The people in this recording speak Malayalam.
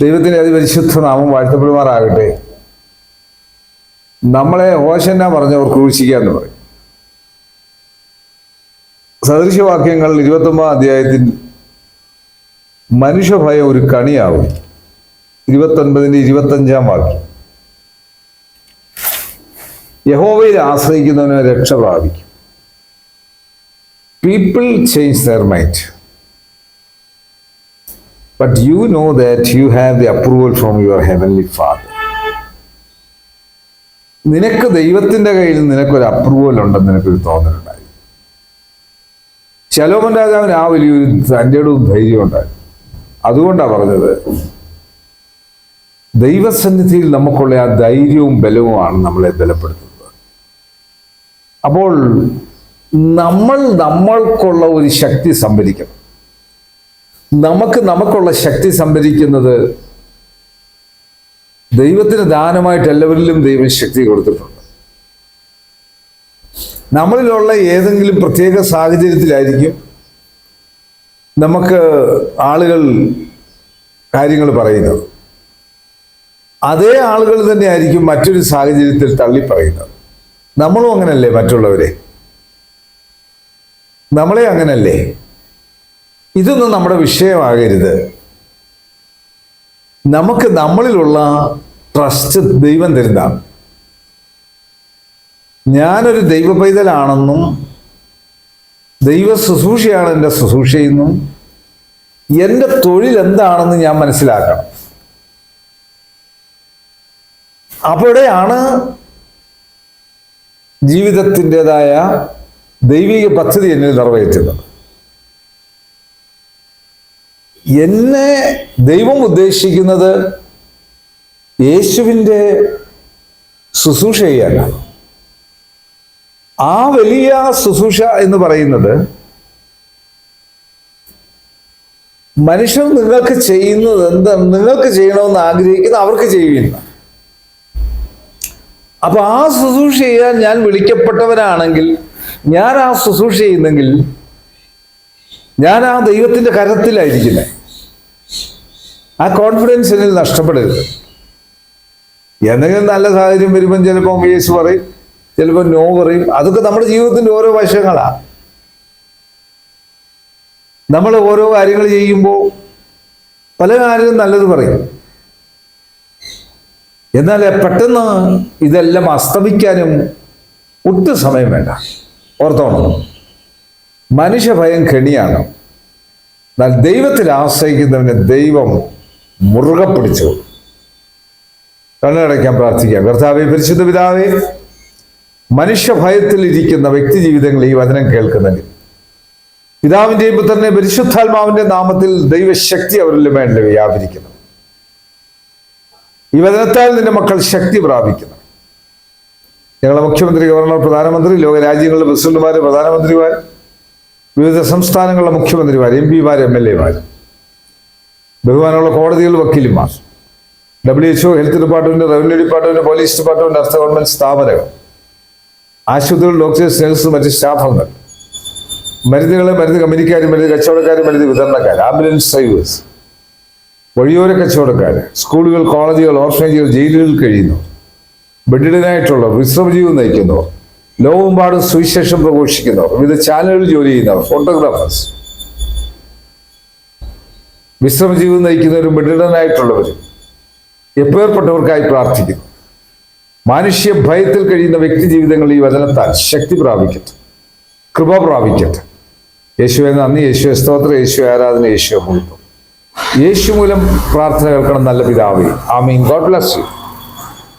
ദൈവത്തിന്റെ അതിപരിശുദ്ധ നാമം വാഴ്ത്തപ്പെടുമാറാകട്ടെ. നമ്മളെ ഓശന്ന പറഞ്ഞവർ ക്രൂശിക്കുക എന്ന് പറയും. സദൃശവാക്യങ്ങൾ ഇരുപത്തൊമ്പതാം അധ്യായത്തിൽ മനുഷ്യഭയം ഒരു കണിയാവും. ഇരുപത്തൊൻപതിന്റെ ഇരുപത്തഞ്ചാം വാക്യം. യഹോവയിൽ ആശ്രയിക്കുന്നവന് രക്ഷ പ്രാപിക്കും. People change their mind but you know that you have the approval from your heavenly father? നിനക്ക് ദൈവത്തിന്റെ കയ്യിൽ നിനക്കൊരു അപ്രൂവൽ ഉണ്ടെന്ന് നിനക്കൊരു തോന്നലുണ്ടായി. ശലോമൻ രാജാവിന് ആ വലിയൊരു തന്റെടും ധൈര്യം ഉണ്ടായി. അതുകൊണ്ടാണ് പറഞ്ഞത് ദൈവസന്നിധിയിൽ നമുക്കുള്ള ആ ധൈര്യവും ബലവുമാണ് നമ്മളെ ബലപ്പെടുത്തുന്നത്. അപ്പോൾ നമ്മൾ നമ്മൾക്കുള്ള ഒരു ശക്തി സംഭരിക്കണം. നമുക്ക് നമുക്കുള്ള ശക്തി സംഭരിക്കുന്നത് ദൈവത്തിന് ദാനമായിട്ട് എല്ലാവരിലും ദൈവം ശക്തി കൊടുത്തിട്ടുണ്ട്. നമ്മളിലുള്ള ഏതെങ്കിലും പ്രത്യേക സാഹചര്യത്തിലായിരിക്കും നമുക്ക് ആളുകൾ കാര്യങ്ങൾ പറയുന്നത്. അതേ ആളുകൾ തന്നെ ആയിരിക്കും മറ്റൊരു സാഹചര്യത്തിൽ തള്ളി പറയുന്നത് നമ്മളും അങ്ങനല്ലേ മറ്റുള്ളവരെ? നമ്മളെ അങ്ങനല്ലേ? ഇതൊന്നും നമ്മുടെ വിഷയമാകരുത്. നമുക്ക് നമ്മളിലുള്ള ട്രസ്റ്റ് ദൈവം തരുന്നതാണ്. ഞാനൊരു ദൈവ പൈതലാണെന്നും ദൈവ ശുശ്രൂഷയാണ് എന്റെ ശുശ്രൂഷയെന്നും എന്റെ തൊഴിൽ എന്താണെന്ന് ഞാൻ മനസ്സിലാക്കണം. അവിടെയാണ് ജീവിതത്തിന്റെതായ ദൈവിക പദ്ധതി എന്നിൽ നിറവേറ്റുന്നത്. എന്നെ ദൈവം ഉദ്ദേശിക്കുന്നത് യേശുവിന്റെ ശുശ്രൂഷ ചെയ്യാനാണ്. ആ വലിയ ശുശ്രൂഷ എന്ന് പറയുന്നത് മനുഷ്യർ നിങ്ങൾക്ക് ചെയ്യുന്നത് എന്താ? നിങ്ങൾക്ക് ചെയ്യണമെന്ന് ആഗ്രഹിക്കുന്ന അവർക്ക് ചെയ്യുന്ന അപ്പൊ ആ ശുശ്രൂഷ ചെയ്യാൻ ഞാൻ വിളിക്കപ്പെട്ടവനാണെങ്കിൽ ഞാൻ ആ ശുശ്രൂഷ ചെയ്യുന്നെങ്കിൽ ഞാൻ ആ ദൈവത്തിന്റെ കരത്തിലായിരിക്കുന്നത് ആ കോൺഫിഡൻസ് എന്നിൽ നഷ്ടപ്പെടരുത്. എന്തെങ്കിലും നല്ല സാഹചര്യം വരുമ്പം ചിലപ്പോൾ യേസ് പറയും ചിലപ്പോൾ നോ പറയും. അതൊക്കെ നമ്മുടെ ജീവിതത്തിന്റെ ഓരോ വശങ്ങളാ. നമ്മൾ ഓരോ കാര്യങ്ങൾ ചെയ്യുമ്പോൾ പല കാര്യങ്ങളും നല്ലത് പറയും. എന്നാൽ പെട്ടെന്ന് ഇതെല്ലാം അസ്തമിക്കാനും ഒട്ടും സമയം വേണ്ട. ഓർത്തോണം. മനുഷ്യഭയം കെണിയാണ്. എന്നാൽ ദൈവത്തിൽ ആശ്രയിക്കുന്നവന് ദൈവം മുറുകെ പിടിച്ചു. കണ്ണടയ്ക്കാൻ പ്രാർത്ഥിക്കാം കർത്താവെ പരിശുദ്ധ പിതാവേ മനുഷ്യഭയത്തിൽ ഇരിക്കുന്ന വ്യക്തി ജീവിതങ്ങൾ ഈ വചനം കേൾക്കുന്നെങ്കിൽ പിതാവിന്റെയും പുത്രനെ പരിശുദ്ധാത്മാവിന്റെ നാമത്തിൽ ദൈവശക്തി അവരിൽ വേണ്ടി വ്യാപരിക്കുന്നു. ഈ വചനത്താൽ നിന്റെ മക്കൾ ശക്തി പ്രാപിക്കുന്നു. ഞങ്ങളുടെ മുഖ്യമന്ത്രി ഗവർണർ പ്രധാനമന്ത്രി ലോക രാജ്യങ്ങളിലെ പ്രസിഡന്റുമാര് പ്രധാനമന്ത്രിമാർ വിവിധ സംസ്ഥാനങ്ങളിലെ മുഖ്യമന്ത്രിമാർ എം പിമാർ എം എൽ എമാർ ബഹുമാനമുള്ള കോടതികൾ വക്കീലുമാർ. W H O health department revenue department police department അർത്ഥ ഗവൺമെന്റ് സ്ഥാപനങ്ങൾ. ആശുപത്രികൾ ഡോക്ടേഴ്സ് നഴ്സ് മറ്റ് സ്റ്റാഫുകൾ മരുന്നുകൾ മരുന്ന് കമ്പനിക്കാർ മരുന്ന് കച്ചവടക്കാർ മരുന്ന് വിതരണക്കാർ ആംബുലൻസ് ഡ്രൈവേഴ്സ് വഴിയോര കച്ചവടക്കാർ സ്കൂളുകൾ കോളേജുകൾ ഓർഫനേജുകൾ ജയിലുകളിൽ കഴിയുന്നു. ബെഡിഡനായിട്ടുള്ളവർ വിശ്രമജീവൻ നയിക്കുന്നവർ ലോകമെമ്പാടും സുവിശേഷം പ്രഘോഷിക്കുന്നവർ വിവിധ ചാനലുകളിൽ ജോലി ചെയ്യുന്നവർ ഫോട്ടോഗ്രാഫേഴ്സ് വിശ്രമജീവൻ നയിക്കുന്നവരും ബിഡിടനായിട്ടുള്ളവരും എപ്പേർപ്പെട്ടവർക്കായി പ്രാർത്ഥിക്കുന്നു? മാനുഷ്യ ഭയത്തിൽ കഴിയുന്ന വ്യക്തി ജീവിതങ്ങൾ ഈ വചനത്താൽ ശക്തി പ്രാപിക്കട്ടെ കൃപ പ്രാപിക്കട്ടെ. യേശുവെ നന്ദി. യേശു സ്തോത്ര. യേശു ആരാധന. യേശു മുഴുപ്പം യേശു മൂലം പ്രാർത്ഥന കേൾക്കണം നല്ല പിതാവേ. ആമീൻ. God bless you.